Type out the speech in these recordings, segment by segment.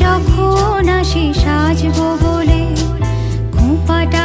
যখন আসি সাজবো বলে খোঁপাটা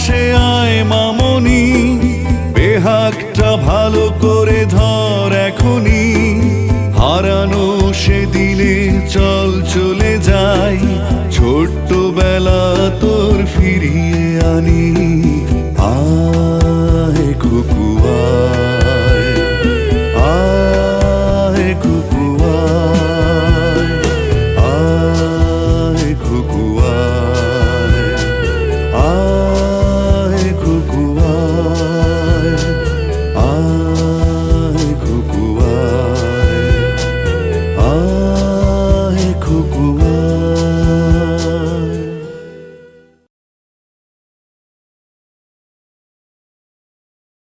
পাশে আয় মামনি বেহাকটা ভালো করে ধর এখনি হারানো সে দিলে চল চলে যাই, ছোট্টবেলা তোর ফিরিয়ে আনি। আয়